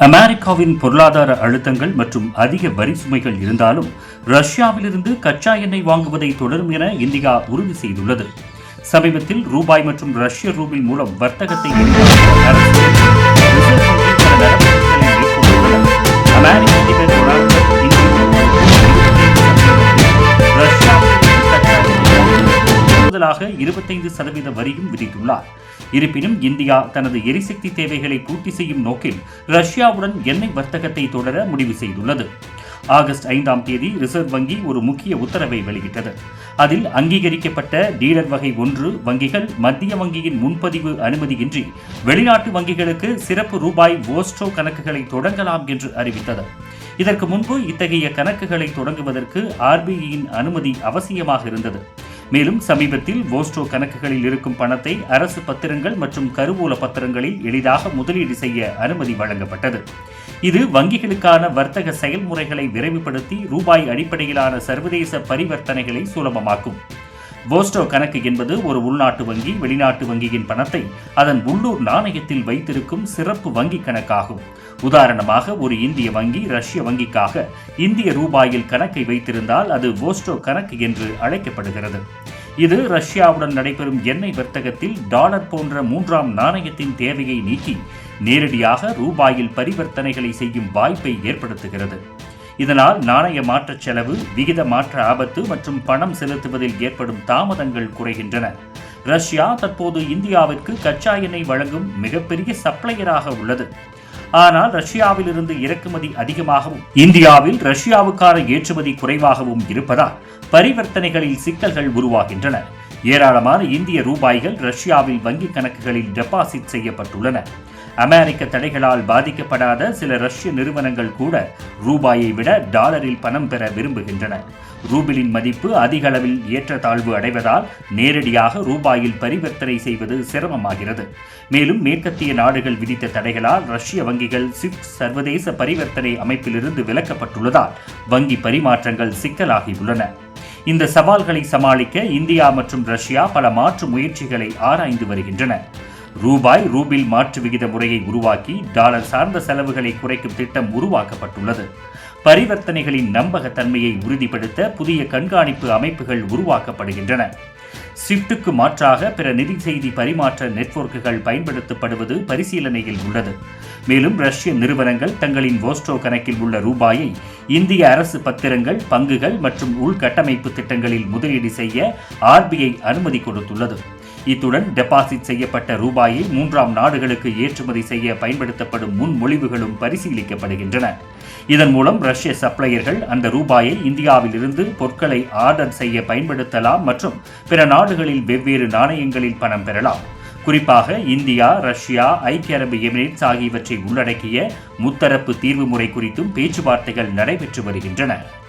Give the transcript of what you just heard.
அமெரிக்காவின் பொருளாதார அழுத்தங்கள் மற்றும் அதிக வரி சுமைகள் இருந்தாலும் ரஷ்யாவிலிருந்து கச்சா எண்ணெய் வாங்குவதை தொடரும் என இந்தியா உறுதி செய்துள்ளது. சமீபத்தில் ரூபாய் மற்றும் ரஷ்ய ரூபில் மூலம் வர்த்தகத்தை கூடுதலாக இருபத்தைந்து சதவீத வரியும் விதித்துள்ளார். இருப்பினும் இந்தியா தனது எரிசக்தி தேவைகளை பூர்த்தி செய்யும் நோக்கில் ரஷ்யாவுடன் எண்ணெய் வர்த்தகத்தை தொடர முடிவு செய்துள்ளது. ஆகஸ்ட் ஐந்தாம் தேதி ரிசர்வ் வங்கி ஒரு முக்கிய உத்தரவை வெளியிட்டது. அதில் அங்கீகரிக்கப்பட்ட டீலர் வகை ஒன்று வங்கிகள் மத்திய வங்கியின் முன்பதிவு அனுமதியின்றி வெளிநாட்டு வங்கிகளுக்கு சிறப்பு ரூபாய் ஓஸ்ட்ரோ கணக்குகளை தொடங்கலாம் என்று அறிவித்தது. இதற்கு முன்பு இத்தகைய கணக்குகளை தொடங்குவதற்கு ஆர்பிஐயின் அனுமதி அவசியமாக இருந்தது. மேலும் சமீபத்தில் போஸ்டோ கணக்குகளில் இருக்கும் பணத்தை அரசு பத்திரங்கள் மற்றும் கருவூல பத்திரங்களில் எளிதாக முதலீடு செய்ய அனுமதி வழங்கப்பட்டது. இது வங்கிகளுக்கான வர்த்தக செயல்முறைகளை விரைவுபடுத்தி ரூபாய் அடிப்படையிலான சர்வதேச பரிவர்த்தனைகளை சுலபமாக்கும். போஸ்டோ கணக்கு என்பது ஒரு உள்நாட்டு வங்கி வெளிநாட்டு வங்கியின் பணத்தை அதன் உள்ளூர் நாணயத்தில் வைத்திருக்கும் சிறப்பு வங்கி கணக்காகும். உதாரணமாக ஒரு இந்திய வங்கி ரஷ்ய வங்கிக்காக இந்திய ரூபாயில் கணக்கை வைத்திருந்தால் அது போஸ்டோ கணக்கு என்று அழைக்கப்படுகிறது. இது ரஷ்யாவுடன் நடைபெறும் எண்ணெய் வர்த்தகத்தில் டாலர் போன்ற மூன்றாம் நாணயத்தின் தேவையை நீக்கி நேரடியாக ரூபாயில் பரிவர்த்தனைகளை செய்யும் வாய்ப்பை ஏற்படுத்துகிறது. இதனால் நாணய மாற்ற செலவு விகித மாற்ற ஆபத்து மற்றும் பணம் செலுத்துவதில் ஏற்படும் தாமதங்கள் குறைகின்றன. ரஷ்யா தற்போது இந்தியாவிற்கு கச்சா எண்ணெய் வழங்கும் மிகப்பெரிய சப்ளையராக உள்ளது. ஆனால் ரஷ்யாவிலிருந்து இறக்குமதி அதிகமாகவும் இந்தியாவில் ரஷ்யாவுக்கான ஏற்றுமதி குறைவாகவும் இருப்பதால் பரிவர்த்தனைகளில் சிக்கல்கள் உருவாகின்றன. ஏராளமான இந்திய ரூபாய்கள் ரஷ்யாவில் வங்கிக் கணக்குகளில் டெபாசிட் செய்யப்பட்டுள்ளன. அமெரிக்க தடைகளால் பாதிக்கப்படாத சில ரஷ்ய நிறுவனங்கள் கூட ரூபாயை விட டாலரில் பணம் பெற விரும்புகின்றன. ரூபிலின் மதிப்பு அதிக அளவில் ஏற்றத்தாழ்வு அடைவதால் நேரடியாக ரூபாயில் பரிவர்த்தனை செய்வது சிரமமாகிறது. மேலும் மேற்கத்திய நாடுகள் விதித்த தடைகளால் ரஷ்ய வங்கிகள் ஸ்விஃப்ட் சர்வதேச பரிவர்த்தனை அமைப்பிலிருந்து விலக்கப்பட்டுள்ளதால் வங்கி பரிமாற்றங்கள் சிக்கலாகியுள்ளன. இந்த சவால்களை சமாளிக்க இந்தியா மற்றும் ரஷ்யா பல மாற்று முயற்சிகளை ஆராய்ந்து வருகின்றன. ரூபாய் ரூபில் மாற்று விகித முறையை உருவாக்கி டாலர் சார்ந்த செலவுகளை குறைக்கும் திட்டம் உருவாக்கப்பட்டுள்ளது. பரிவர்த்தனைகளின் நம்பகத்தன்மையை உறுதிப்படுத்த புதிய கண்காணிப்பு அமைப்புகள் உருவாக்கப்படுகின்றன. ஸ்விஃப்ட்டுக்கு மாற்றாக பிற நிதி செய்தி பரிமாற்ற நெட்வொர்க்குகள் பயன்படுத்தப்படுவது பரிசீலனையில் உள்ளது. மேலும் ரஷ்ய நிறுவனங்கள் தங்களின் வோஸ்டோ கணக்கில் உள்ள ரூபாயை இந்திய அரசு பத்திரங்கள் பங்குகள் மற்றும் உள்கட்டமைப்பு திட்டங்களில் முதலீடு செய்ய ஆர்பிஐ அனுமதி கொடுத்துள்ளது. இத்துடன் டெபாசிட் செய்யப்பட்ட ரூபாயை மூன்றாம் நாடுகளுக்கு ஏற்றுமதி செய்ய பயன்படுத்தப்படும் முன்மொழிவுகளும் பரிசீலிக்கப்படுகின்றன. இதன் மூலம் ரஷ்ய சப்ளையர்கள் அந்த ரூபாயை இந்தியாவில் இருந்து பொருட்களை ஆர்டர் செய்ய பயன்படுத்தலாம் மற்றும் பிற நாடுகளில் வெவ்வேறு நாணயங்களில் பணம் பெறலாம். குறிப்பாக இந்தியா ரஷ்யா ஐக்கிய அரபு எமிரேட்ஸ் ஆகியவற்றை உள்ளடக்கிய முத்தரப்பு தீர்வு முறை குறித்தும் பேச்சுவார்த்தைகள் நடைபெற்று வருகின்றன.